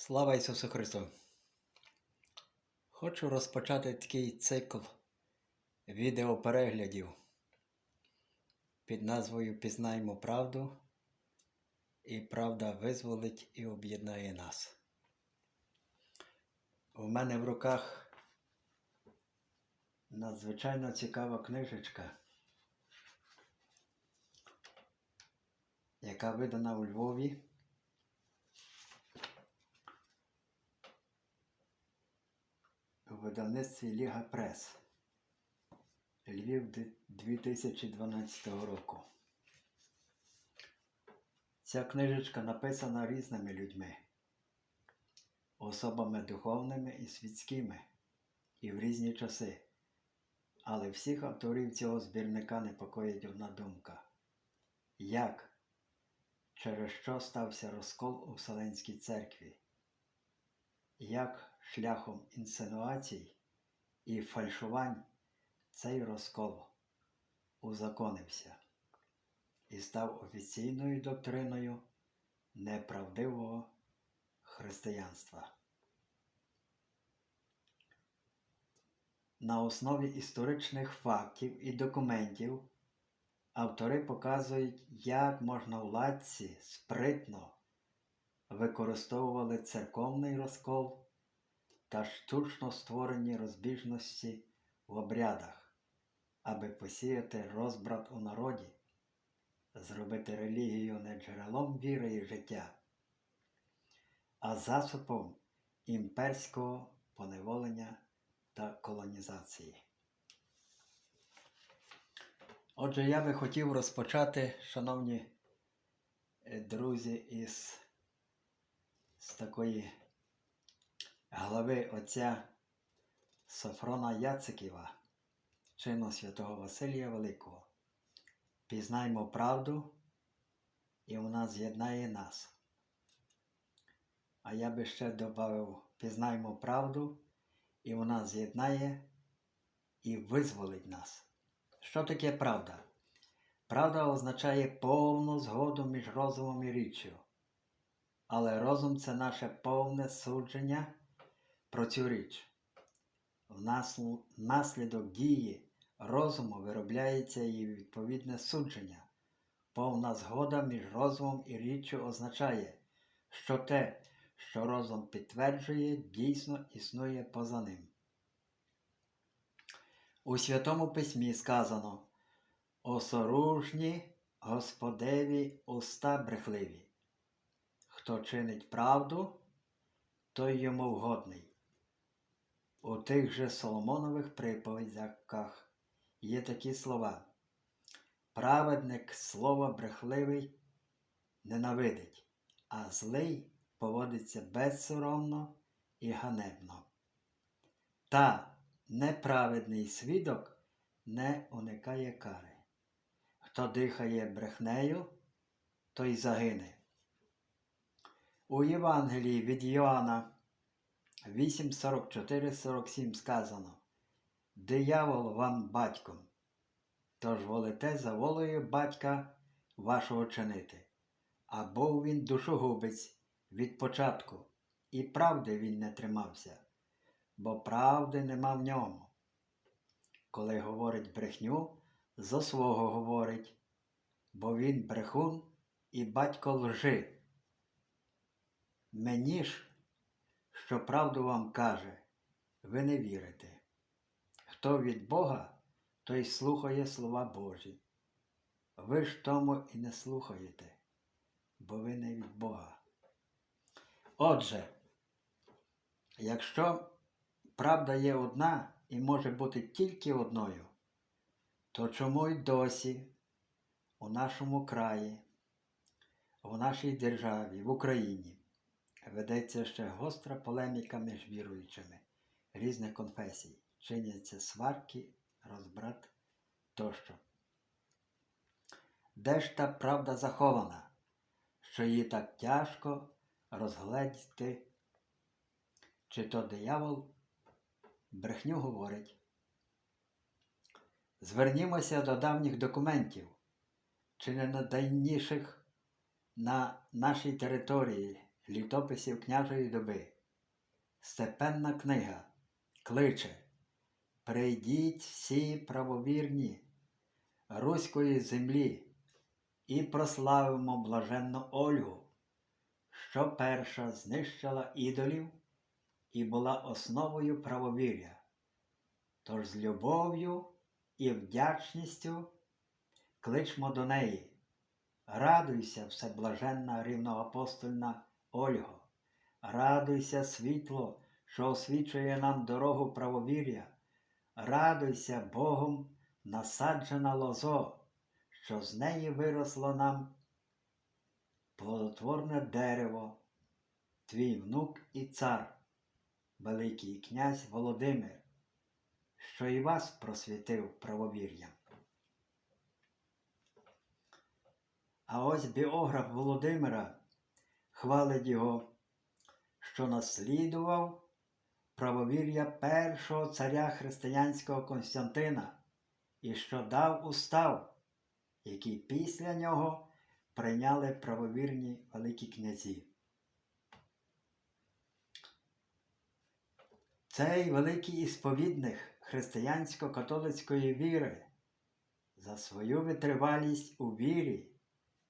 Слава Ісусу Христу! Хочу розпочати такий цикл відеопереглядів під назвою Пізнаємо правду, і правда визволить і об'єднає нас. У мене в руках надзвичайно цікава книжечка, яка видана у Львові. Видавництві Ліга Прес. Львів 2012 року. Ця книжечка написана різними людьми, особами духовними і світськими, і в різні часи. Але всіх авторів цього збірника непокоїть одна думка. Як? Через що стався розкол у Вселенській церкві? як шляхом інсинуацій і фальшувань цей розкол узаконився і став офіційною доктриною неправдивого християнства. На основі історичних фактів і документів автори показують, як можновладці спритно використовували церковний розкол та штучно створені розбіжності в обрядах, аби посіяти розбрат у народі, зробити релігію не джерелом віри і життя, а засобом імперського поневолення та колонізації. Отже, я би хотів розпочати, шановні е, друзі, із з такої глави отця Софрона Яциківа, чину святого Василія Великого. Пізнаймо правду, і вона з'єднає нас. А я би ще додав, пізнаймо правду, і вона з'єднає і визволить нас. Що таке правда? Правда означає повну згоду між розумом і річчю. Але розум це наше повне судження про цю річ. Внаслідок дії розуму виробляється і відповідне судження. Повна згода між розумом і річчю означає, що те, що розум підтверджує, дійсно існує поза ним. У Святому Письмі сказано Осоружні Господеві уста брехливі. Хто чинить правду, той йому вгодний. У тих же Соломонових приповідях є такі слова. Праведник слово брехливий ненавидить, а злий поводиться безсоромно і ганебно. Та неправедний свідок не уникає кари. Хто дихає брехнею, той загине. У Євангелії від Йоанна 8.44-47 сказано Диявол вам батьком, тож волите за волею батька вашого чинити. А був він душогубець від початку, і правди він не тримався, бо правди нема в ньому. Коли говорить брехню, зо свого говорить, бо він брехун і батько лжи. Мені ж, що правду вам каже, ви не вірите. Хто від Бога, той слухає слова Божі. Ви ж тому і не слухаєте, бо ви не від Бога. Отже, якщо правда є одна і може бути тільки одною, то чому й досі у нашому краї, у нашій державі, в Україні ведеться ще гостра полеміка між віруючими. Різних конфесій, чиняться сварки, розбрат тощо. Де ж та правда захована, що її так тяжко розгледіти, чи то диявол брехню говорить? Звернімося до давніх документів, чи не найдавніших на нашій території літописів княжої доби. Степенна книга кличе Прийдіть всі правовірні Руської землі і прославимо блаженну Ольгу, що перша знищила ідолів і була основою правовір'я. Тож з любов'ю і вдячністю кличмо до неї. Радуйся, всеблаженна рівноапостольна Ольго, радуйся, світло, що освічує нам дорогу правовір'я, радуйся Богом, насаджена лозо, що з неї виросло нам плодотворне дерево, твій внук і цар, Великий князь Володимир, що і вас просвітив правовір'ям. А ось біограф Володимира хвалить його, що наслідував правовір'я першого царя християнського Константина і що дав устав, який після нього прийняли правовірні великі князі. Цей великий ісповідник християнсько-католицької віри за свою витривалість у вірі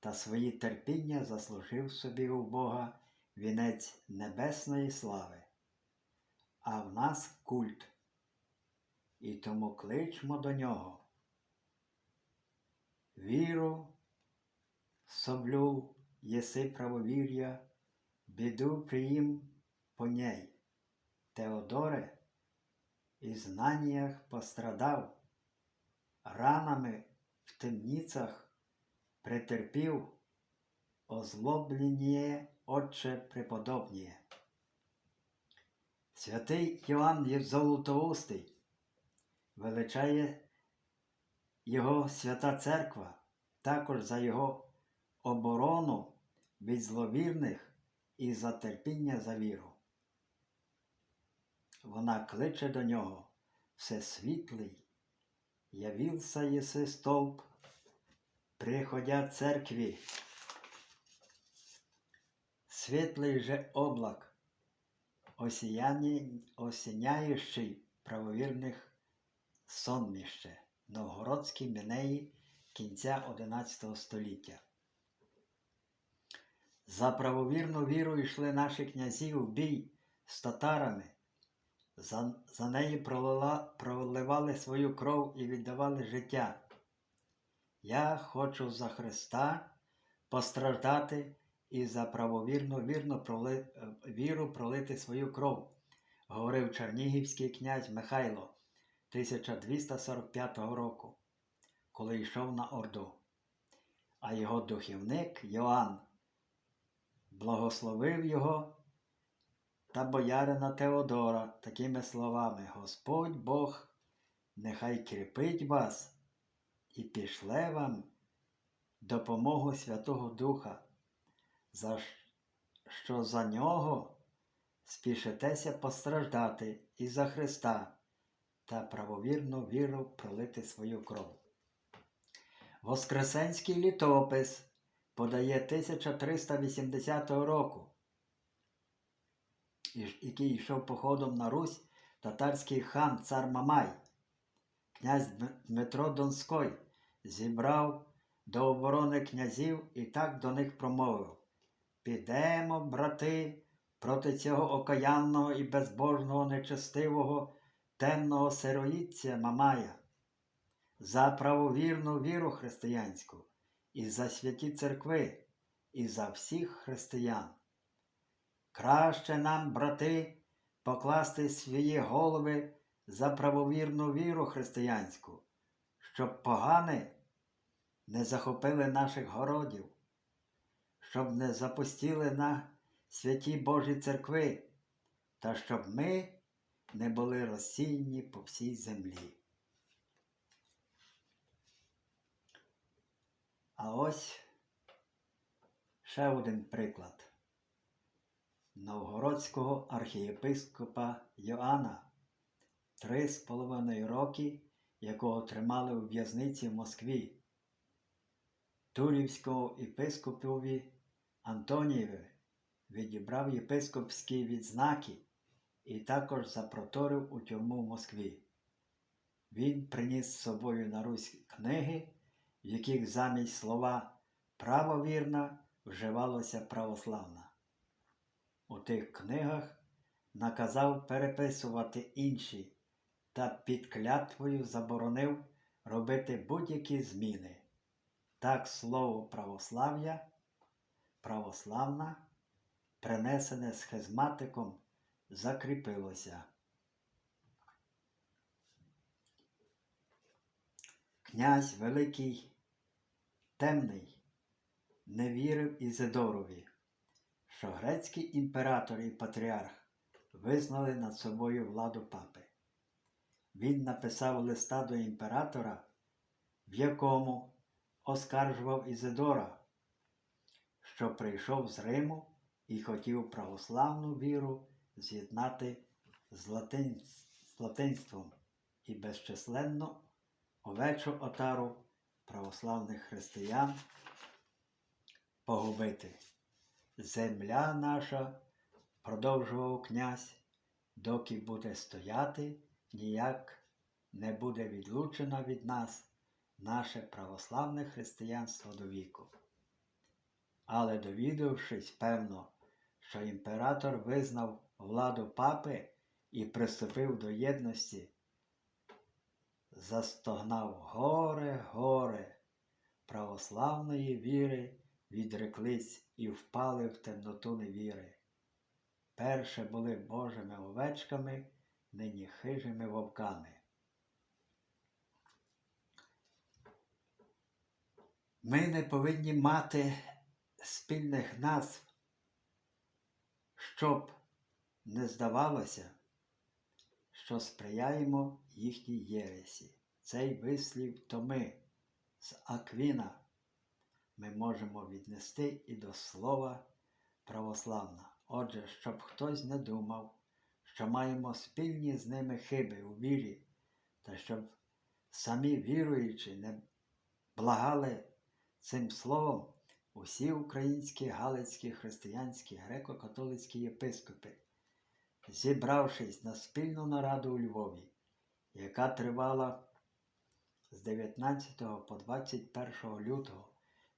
та свої терпіння заслужив собі у Бога вінець небесної слави, а в нас культ. І тому кличмо до нього. Віру, соблю, єси правовір'я, біду приїм по ней. Теодоре, і знаннях пострадав, ранами в темницях претерпів, озлоблення Отче преподобніє. Святий Йоанн Євзолотоустий величає його свята церква також за його оборону від зловірних і за терпіння за віру. Вона кличе до нього Всесвітлий, явився єси стовп, приходя церкві. Світлий же облак, осіняючий правовірних сонміще, новгородські мінеї кінця XI століття. За правовірну віру йшли наші князі у бій з татарами. За, за неї проливали свою кров і віддавали життя. Я хочу за Христа постраждати і за правовірну вірну проли, е, віру пролити свою кров, говорив чернігівський князь Михайло 1245 року, коли йшов на Орду. А його духівник Йоанн благословив його та боярина Теодора такими словами Господь Бог нехай кріпить вас і пішле вам допомогу Святого Духа, за що за нього спішитеся постраждати і за Христа та правовірну віру пролити свою кров. Воскресенський літопис подає 1380 року який йшов походом на Русь, татарський хан цар Мамай, князь Дмитро Донской, зібрав до оборони князів і так до них промовив Підемо, брати, проти цього окаянного і безбожного нечестивого темного сироїдця Мамая, за правовірну віру християнську, і за святі церкви, і за всіх християн. Краще нам, брати, покласти свої голови за правовірну віру християнську, щоб погани не захопили наших городів, щоб не запустили на святі Божі церкви, та щоб ми не були розсіяні по всій землі. А ось ще один приклад новгородського архієпископа Йоанна, три з половиною роки, якого тримали у в'язниці в Москві, Турівського єпископові Антонієві відібрав єпископські відзнаки і також запроторив у тюрму в Москві. Він приніс з собою на Русь книги, в яких замість слова правовірна вживалося православна. У тих книгах наказав переписувати інші та під клятвою заборонив робити будь-які зміни. Так слово православ'я, православна, принесене схизматиком, закріпилося. Князь Великий Темний не вірив Ізидорові, що грецький імператор і патріарх визнали над собою владу папи. Він написав листа до імператора, в якому оскаржував Ізидора, що прийшов з Риму і хотів православну віру з'єднати з, з латинством і безчисленну овечу отару православних християн погубити. Земля наша, продовжував князь, доки буде стояти, ніяк не буде відлучена від нас наше православне християнство до віку. Але довідавшись, певно, що імператор визнав владу папи і приступив до єдності, застогнав горе, горе, православної віри відреклись і впали в темноту невіри. Перше були Божими овечками, нині хижими вовками. Ми не повинні мати спільних назв, щоб не здавалося, що сприяємо їхній єресі. Цей вислів то ми з Аквіна ми можемо віднести і до слова православна. Отже, щоб хтось не думав, що маємо спільні з ними хиби у вірі, та щоб самі віруючі не благали цим словом усі українські галицькі християнські греко-католицькі єпископи, зібравшись на спільну нараду у Львові, яка тривала з 19 по 21 лютого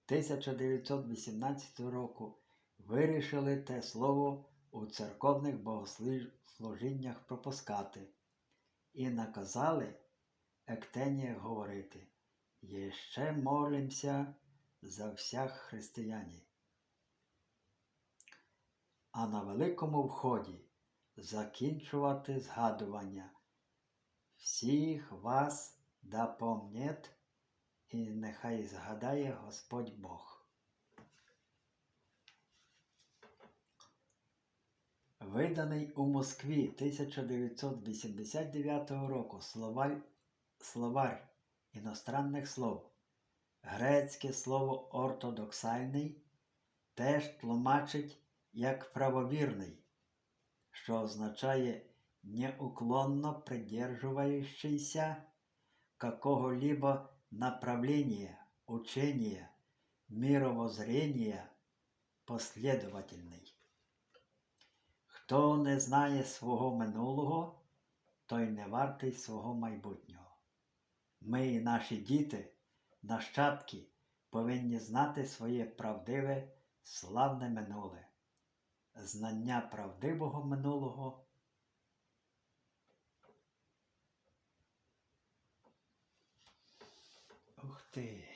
1918 року, вирішили те слово у церковних богослужіннях пропускати і наказали Ектенія говорити «Єще молимся за всіх християнів». А на великому вході закінчувати згадування всіх вас да помнет, і нехай згадає Господь Бог. Виданий у Москві 1989 року словарь, словарь іностранних слов. Грецьке слово ортодоксальний теж тлумачить як правовірний, що означає неуклонно придерживающийся какого-либо направления, учения, мировоззрения, последовательний. Хто не знає свого минулого, той не вартий свого майбутнього. Ми і наші діти, нащадки, повинні знати своє правдиве, славне минуле. Знання правдивого минулого. Ух ти!